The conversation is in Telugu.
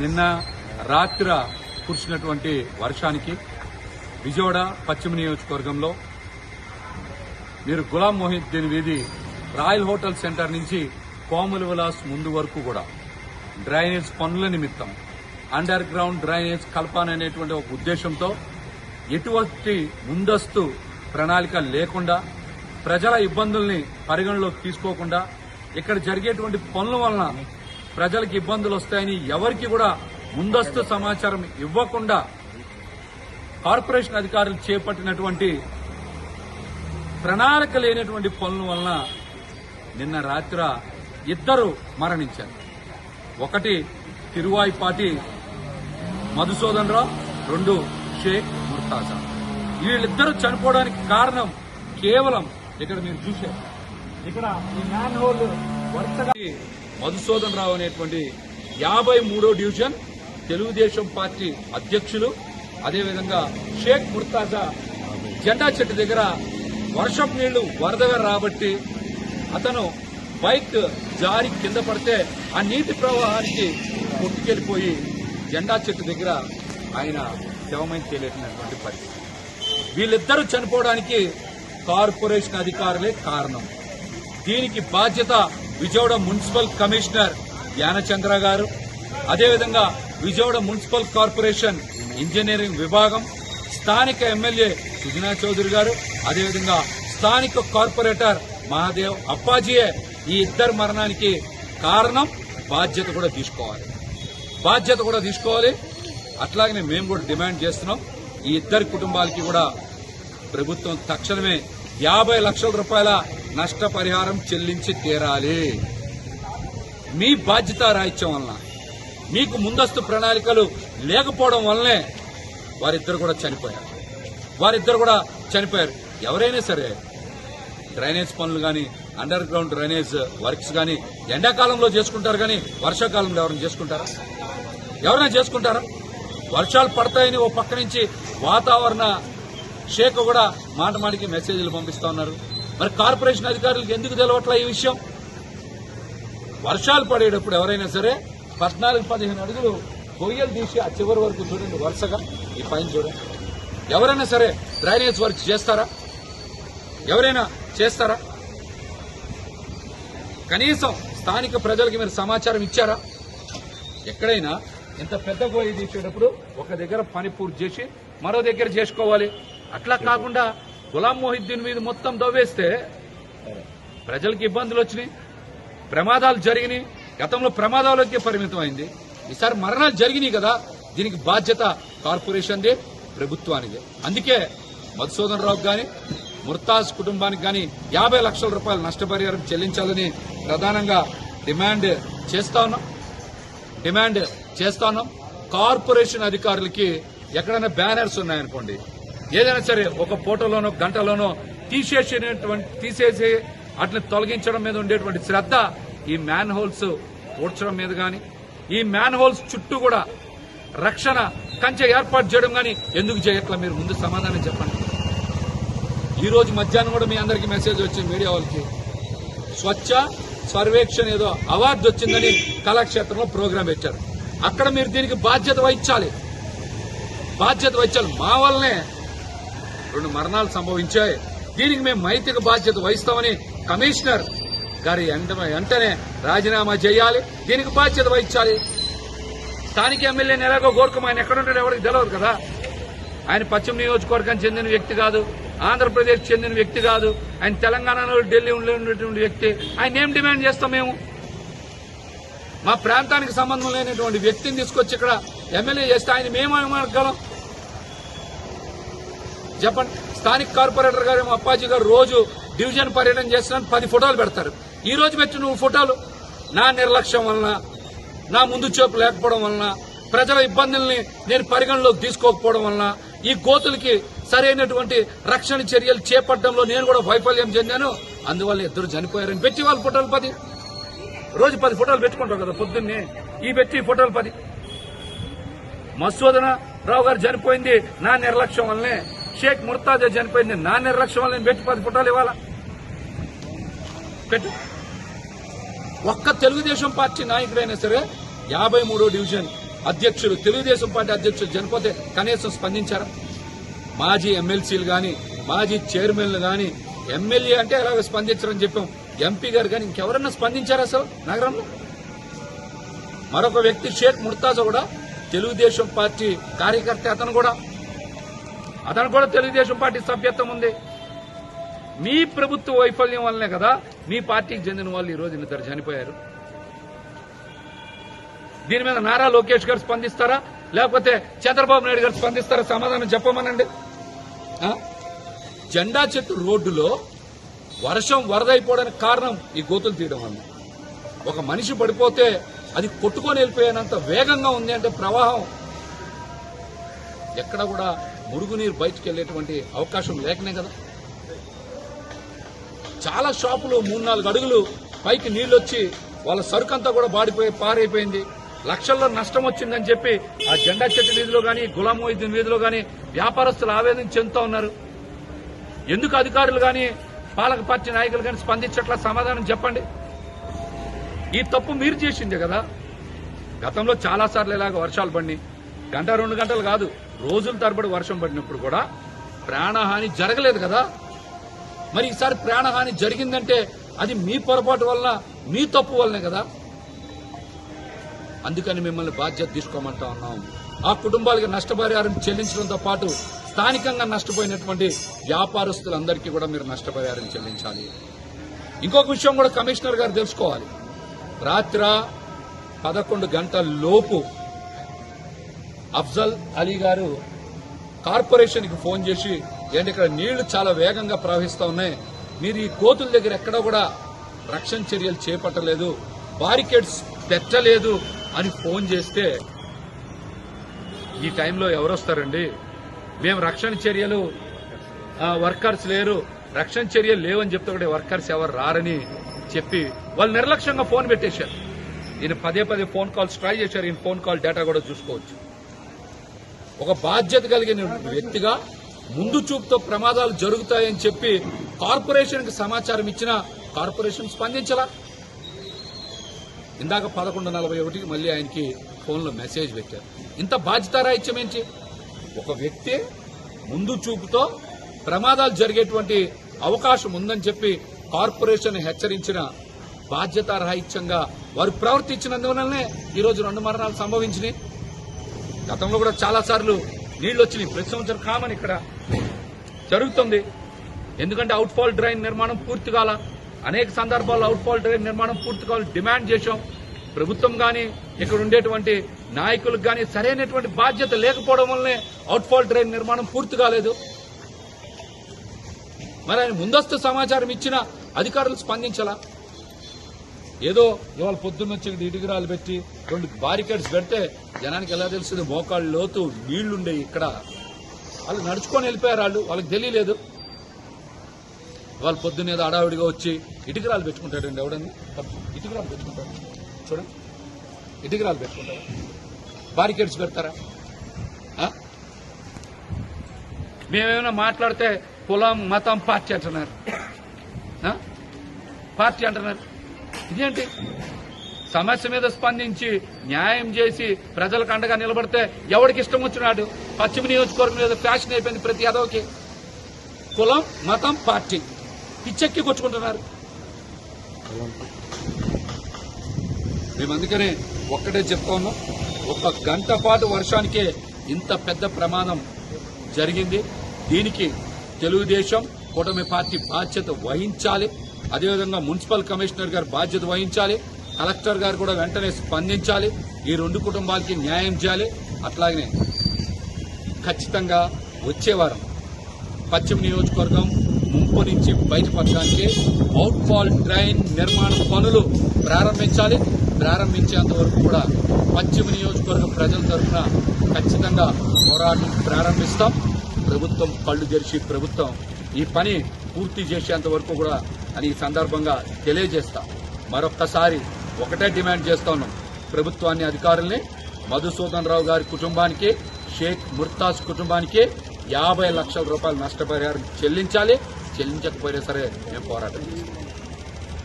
నిన్న రాత్రి కురిసినటువంటి వర్షానికి విజయవాడ పశ్చిమ నియోజకవర్గంలో మీరు గులాం మొహిద్దీన్ వీధి రాయల్ హోటల్ సెంటర్ నుంచి కోమల విలాస్ ముందు వరకు కూడా డ్రైనేజ్ పనుల నిమిత్తం అండర్ గ్రౌండ్ డ్రైనేజ్ కల్పాననేటువంటి ఒక ఉద్దేశంతో ఎటువంటి ముందస్తు ప్రణాళిక లేకుండా ప్రజల ఇబ్బందుల్ని పరిగణలోకి తీసుకోకుండా ఇక్కడ జరిగేటువంటి పనుల వలన ప్రజలకు ఇబ్బందులు వస్తాయని ఎవరికి కూడా ముందస్తు సమాచారం ఇవ్వకుండా కార్పొరేషన్ అధికారులు చేపట్టినటువంటి ప్రణాళిక లేనటువంటి పనుల వలన నిన్న రాత్రి ఇద్దరు మరణించారు. ఒకటి తిరువాయిపాటి మధుసూదన్ రావు రెండు షేక్ ముర్తాజా. వీళ్ళిద్దరూ చనిపోవడానికి కారణం కేవలం ఇక్కడ మీరు చూశారు. ఇక్కడ ఈ మ్యాన్ హోల్ వరుసగా మధుసూదన్ రావు అనేటువంటి యాభై మూడో డివిజన్ తెలుగుదేశం పార్టీ అధ్యక్షులు అదేవిధంగా షేక్ ముర్తాజా జెండా చెట్టు దగ్గర వర్షపు నీళ్ళు వరదగా రాబట్టి అతను బైక్ జారి కింద పడితే ఆ నీటి ప్రవాహానికి కొట్టుకెళ్ళిపోయి జెండా చెట్టు దగ్గర ఆయన శవమైన తేలేసినటువంటి పరిస్థితి. వీళ్ళిద్దరూ చనిపోవడానికి కార్పొరేషన్ అధికారులే కారణం. దీనికి బాధ్యత విజయవాడ మున్సిపల్ కమిషనర్ యానచంద్ర గారు. అదేవిధంగా విజయవాడ మున్సిపల్ కార్పొరేషన్ ఇంజనీరింగ్ విభాగం స్థానిక ఎమ్మెల్యే సుజనా చౌదరి గారు. అదేవిధంగా స్థానిక కార్పొరేటర్ మహాదేవ్ అప్పాజీయే ఈ ఇద్దరు మరణానికి కారణం బాధ్యత కూడా తీసుకోవాలి. బాధ్యత కూడా తీసుకోవాలి. అట్లాగనే మేము కూడా డిమాండ్ చేస్తున్నాం. ఈ ఇద్దరి కుటుంబాలకి కూడా ప్రభుత్వం తక్షణమే యాభై లక్షల రూపాయల నష్టపరిహారం చెల్లించి తీరాలి. మీ బాధ్యత రాహిత్యం వలన మీకు ముందస్తు ప్రణాళికలు లేకపోవడం వల్లనే వారిద్దరు కూడా చనిపోయారు. వారిద్దరు కూడా చనిపోయారు. ఎవరైనా సరే డ్రైనేజ్ పనులు కానీ అండర్ గ్రౌండ్ డ్రైనేజ్ వర్క్స్ కానీ ఎండాకాలంలో చేసుకుంటారు కానీ వర్షాకాలంలో ఎవరైనా చేసుకుంటారా? ఎవరైనా చేసుకుంటారా? వర్షాలు పడతాయని ఓ పక్క నుంచి వాతావరణ శాఖ కూడా మాట మాటికి మెసేజ్లు పంపిస్తా ఉన్నారు. మరి కార్పొరేషన్ అధికారులకు ఎందుకు తెలవట్లా ఈ విషయం? వర్షాలు పడేటప్పుడు ఎవరైనా సరే పద్నాలుగు పదిహేను అడుగులు కొయ్యలు తీసి ఆ చివరి వరకు చూడండి వరుసగా ఈ పైన చూడండి. ఎవరైనా సరే డ్రైనేజ్ వర్క్ చేస్తారా? ఎవరైనా చేస్తారా? కనీసం స్థానిక ప్రజలకి మీరు సమాచారం ఇచ్చారా? ఎక్కడైనా ఇంత పెద్ద గోయి తీసేటప్పుడు ఒక దగ్గర పని పూర్తి చేసి మరో దగ్గర చేసుకోవాలి. అట్లా కాకుండా గులాం మొహిద్దీన్ మీద మొత్తం దవ్వేస్తే ప్రజలకు ఇబ్బందులు వచ్చినాయి ప్రమాదాలు జరిగినాయి. గతంలో ప్రమాదాలకే పరిమితం అయింది ఈసారి మరణాలు జరిగినాయి కదా దీనికి బాధ్యత కార్పొరేషన్దే ప్రభుత్వానిది. అందుకే మధుసూదన్ రావు గాని ముర్తాజ్ కుటుంబానికి గాని యాభై లక్షల రూపాయల నష్టపరిహారం చెల్లించాలని ప్రధానంగా డిమాండ్ చేస్తా ఉన్నాం. డిమాండ్ చేస్తా ఉన్నాం. కార్పొరేషన్ అధికారులకి ఎక్కడైనా బ్యానర్స్ ఉన్నాయనుకోండి ఏదైనా సరే ఒక ఫోటోలోనో గంటలోనో తీసేసినటువంటి తీసేసి అట్లా తొలగించడం మీద ఉండేటువంటి శ్రద్ధ ఈ మ్యాన్ హోల్స్ పూడ్చడం మీద కానీ ఈ మ్యాన్ హోల్స్ చుట్టూ కూడా రక్షణ కంచె ఏర్పాటు చేయడం కానీ ఎందుకు చేయట్లా? మీరు ముందు సమాధానం చెప్పండి. ఈ రోజు మధ్యాహ్నం కూడా మీ అందరికీ మెసేజ్ వచ్చింది మీడియా వాళ్ళకి. స్వచ్ఛ సర్వేక్షణ ఏదో అవార్డు వచ్చిందని కళాక్షేత్రంలో ప్రోగ్రాం పెట్టారు. అక్కడ మీరు దీనికి బాధ్యత వహించాలి. బాధ్యత వహించాలి. మా వల్లనే రెండు మరణాలు సంభవించాయి. దీనికి మేము నైతిక బాధ్యత వహిస్తామని కమిషనర్ గారి వెంటనే రాజీనామా చేయాలి. దీనికి బాధ్యత వహించాలి. స్థానిక ఎమ్మెల్యేని ఎలాగో కోరుకోమ ఆయన ఎక్కడుంటాడు ఎవరికి తెలియదు కదా. ఆయన పశ్చిమ నియోజకవర్గానికి చెందిన వ్యక్తి కాదు. ఆంధ్రప్రదేశ్ చెందిన వ్యక్తి కాదు. ఆయన తెలంగాణలో ఢిల్లీ ఉండేటువంటి వ్యక్తి. ఆయన ఏం డిమాండ్ చేస్తాం మేము? మా ప్రాంతానికి సంబంధం లేనటువంటి వ్యక్తిని తీసుకొచ్చి ఇక్కడ ఎమ్మెల్యే చేస్తే ఆయన మేము అనగలం చెప్పండి స్థానిక కార్పొరేటర్ గారు అప్పాజీ గారు రోజు డివిజన్ పర్యటన చేస్తున్నాను పది ఫోటోలు పెడతారు. ఈ రోజు పెట్టి నువ్వు ఫోటోలు. నా నిర్లక్ష్యం వలన నా ముందు చూపు లేకపోవడం వలన ప్రజల ఇబ్బందుల్ని నేను పరిగణలోకి తీసుకోకపోవడం వలన ఈ కోతులకి సరైనటువంటి రక్షణ చర్యలు చేపట్టడంలో నేను కూడా వైఫల్యం చెందాను. అందువల్ల ఇద్దరు చనిపోయారని పెట్టి వాళ్ళ ఫోటోలు పది. రోజు పది ఫోటోలు పెట్టుకుంటారు కదా పొద్దున్నే. ఈ పెట్టి ఫోటోలు పది. మసూదన రావు గారు చనిపోయింది నా నిర్లక్ష్యం వల్లనే. షేక్ ముర్తాజా చనిపోయింది. నా నిర్లక్ష్యం వల్ల నేను పెట్టి పది ఫోటోలు ఇవ్వాలా? పెట్టు. ఒక్క తెలుగుదేశం పార్టీ నాయకుడైనా సరే యాభై మూడో డివిజన్ అధ్యక్షులు తెలుగుదేశం పార్టీ అధ్యక్షులు చనిపోతే కనీసం స్పందించారా? మాజీ ఎమ్మెల్సీలు కానీ మాజీ చైర్మన్లు కానీ ఎమ్మెల్యే అంటే ఎలాగ స్పందించరని చెప్పాం. ఎంపీ గారు కానీ ఇంకెవరన్నా స్పందించారా అసలు నగరంలో? మరొక వ్యక్తి షేక్ ముర్తాజా కూడా తెలుగుదేశం పార్టీ కార్యకర్త అతను కూడా అతను కూడా తెలుగుదేశం పార్టీ సభ్యత్వం ఉంది. మీ ప్రభుత్వ వైఫల్యం వల్లనే కదా మీ పార్టీకి చెందిన వాళ్ళు ఈ ఇద్దరు చనిపోయారు. దీని మీద నారా లోకేష్ గారు స్పందిస్తారా? లేకపోతే చంద్రబాబు నాయుడు గారు స్పందిస్తారా? సమాధానం చెప్పమనండి. జెండా చెట్టు రోడ్డులో వర్షం వరదైపోవడానికి కారణం ఈ గోతులు తీయడం వల్ల. ఒక మనిషి పడిపోతే అది కొట్టుకొని వెళ్ళిపోయినంత వేగంగా ఉంది అంటే ప్రవాహం. ఎక్కడ కూడా మురుగునీరు బయటకు వెళ్ళేటువంటి అవకాశం లేకనే కదా? చాలా షాపులు మూడు నాలుగు అడుగులు పైకి నీళ్ళొచ్చి వచ్చి వాళ్ళ సరుకంతా కూడా బాడిపోయి పారైపోయింది లక్షల్లో నష్టం వచ్చిందని చెప్పి ఆ జెండా చెట్టు వీధిలో కానీ గులాం మొహిద్దీన్ వీధిలో కానీ వ్యాపారస్తులు ఆవేదన చెందుతా ఉన్నారు. ఎందుకు అధికారులు కానీ పాలక పార్టీ నాయకులు కానీ స్పందించట్లా సమాధానం చెప్పండి? ఈ తప్పు మీరు చేసిందే కదా? గతంలో చాలా సార్లు ఇలాగ వర్షాలు పడినాయి. గంట రెండు గంటలు కాదు. రోజుల తరబడి వర్షం పడినప్పుడు కూడా ప్రాణహాని జరగలేదు కదా? మరి ఈసారి ప్రాణహాని జరిగిందంటే అది మీ పొరపాటు వల్ల మీ తప్పు వల్లనే కదా? అందుకని మిమ్మల్ని బాధ్యత తీసుకోమంటా ఉన్నాం. ఆ కుటుంబాలకి నష్టపరిహారం చెల్లించడంతో పాటు స్థానికంగా నష్టపోయినటువంటి వ్యాపారస్తులందరికీ కూడా మీరు నష్టపరిహారం చెల్లించాలి. ఇంకొక విషయం కూడా కమిషనర్ గారు తెలుసుకోవాలి. రాత్ర పదకొండు గంటల లోపు అఫ్జల్ అలీ గారు కార్పొరేషన్కి ఫోన్ చేసి ఏంటి ఇక్కడ నీళ్ళు చాలా వేగంగా ప్రవహిస్తూ ఉన్నాయి. మీరు ఈ కోతుల దగ్గర ఎక్కడ కూడా రక్షణ చర్యలు చేపట్టలేదు. బారికేడ్స్ పెట్టలేదు అని ఫోన్ చేస్తే ఈ టైంలో ఎవరొస్తారండి? మేము రక్షణ చర్యలు వర్కర్స్ లేరు. రక్షణ చర్యలు లేవని చెప్తే కూడా వర్కర్స్ ఎవరు రారని చెప్పి వాళ్ళు నిర్లక్ష్యంగా ఫోన్ పెట్టేశారు. ఈయన పదే పదే ఫోన్ కాల్స్ ట్రై చేశారు. ఈయన ఫోన్ కాల్ డేటా కూడా చూసుకోవచ్చు. ఒక బాధ్యత కలిగిన వ్యక్తిగా ముందు చూపుతో ప్రమాదాలు జరుగుతాయని చెప్పి కార్పొరేషన్కి సమాచారం ఇచ్చినా కార్పొరేషన్ స్పందించలా. ఇందాక పదకొండు నలభై ఒకటికి మళ్ళీ ఆయనకి ఫోన్లో మెసేజ్ పెట్టారు. ఇంత బాధ్యతారాహిత్యం ఏంటి? ఒక వ్యక్తి ముందు చూపుతో ప్రమాదాలు జరిగేటువంటి అవకాశం ఉందని చెప్పి కార్పొరేషన్ హెచ్చరించిన బాధ్యతారాహిత్యంగా వారు ప్రవర్తించినందువలనే ఈ రోజు రెండు మరణాలు సంభవించినాయి. గతంలో కూడా చాలా సార్లు నీళ్ళు వచ్చినాయి ప్రతి సంవత్సరం కామన్ ఇక్కడ. జరుగుతుంది. ఎందుకంటే అవుట్ఫాల్ డ్రైన్ నిర్మాణం పూర్తి కాల అనేక సందర్భాల్లో అవుట్ఫాల్ డ్రైన్ నిర్మాణం పూర్తి కావాలి డిమాండ్ చేశాం. ప్రభుత్వం కానీ ఇక్కడ ఉండేటువంటి నాయకులకు కానీ సరైనటువంటి బాధ్యత లేకపోవడం వల్లనే అవుట్ఫాల్ డ్రైన్ నిర్మాణం పూర్తి కాలేదు. మరి ఆయన ముందస్తు సమాచారం ఇచ్చిన అధికారులు స్పందించాలా? ఏదో ఇవాళ పొద్దున్నొచ్చి వచ్చి ఇక్కడ పెట్టి రెండు బారికేడ్స్ పెడితే జనానికి ఎలా తెలుస్తుంది? మోకాళ్ళు లోతు నీళ్ళుండే ఇక్కడ. వాళ్ళు నడుచుకొని వెళ్ళిపోయారు వాళ్ళు. వాళ్ళకి తెలియలేదు. వాళ్ళు పొద్దున్న అడావిడిగా వచ్చి ఇటుకురాలు పెట్టుకుంటాడండి ఎవడని ఇటుకరాలు పెట్టుకుంటాడు చూడండి. ఇటుకరాలు పెట్టుకుంటారు? బారికేడ్స్ పెడతారా? మేమేమైనా మాట్లాడితే కులం మతం పార్టీ అంటున్నారు. పార్టీ అంటున్నారు. ఇదేంటి? సమస్య మీద స్పందించి న్యాయం చేసి ప్రజలకు అండగా నిలబడితే ఎవరికి ఇష్టం వచ్చినాడు? పశ్చిమ నియోజకవర్గం మీద ఫ్యాషన్ అయిపోయింది ప్రతి అదోకి కులం మతం పార్టీ. పిచ్చెక్కి కొట్టుకుంటున్నారు. మేము అందుకనే ఒక్కటే చెప్తా ఉన్నాం. ఒక గంట పాటు వర్షానికే ఇంత పెద్ద ప్రమాదం జరిగింది. దీనికి తెలుగుదేశం కూటమి పార్టీ బాధ్యత వహించాలి. అదేవిధంగా మున్సిపల్ కమిషనర్ గారు బాధ్యత వహించాలి. కలెక్టర్ గారు కూడా వెంటనే స్పందించాలి. ఈ రెండు కుటుంబాలకి న్యాయం చేయాలి. అట్లాగనే ఖచ్చితంగా వచ్చే వారం పశ్చిమ నియోజకవర్గం ముంపు నుంచి బయటపడడానికి అవుట్ఫాల్ ట్రైన్ డ్రైన్ నిర్మాణ పనులు ప్రారంభించాలి. ప్రారంభించేంత వరకు కూడా పశ్చిమ నియోజకవర్గం ప్రజల తరఫున ఖచ్చితంగా పోరాటం ప్రారంభిస్తాం. ప్రభుత్వం కళ్ళు తెరిచి ప్రభుత్వం ఈ పని పూర్తి చేసేంత వరకు కూడా అని ఈ సందర్భంగా తెలియజేస్తాం. మరొక్కసారి ఒకటే డిమాండ్ చేస్తా ఉన్నాం ప్రభుత్వాన్ని అధికారుల్ని మధుసూదన్ రావు గారి కుటుంబానికి షేక్ ముర్తాజ్ కుటుంబానికి యాభై లక్షల రూపాయల నష్టపరిహారం చెల్లించాలి. చెల్లించకపోయినా సరే మేము పోరాటం చేస్తాం.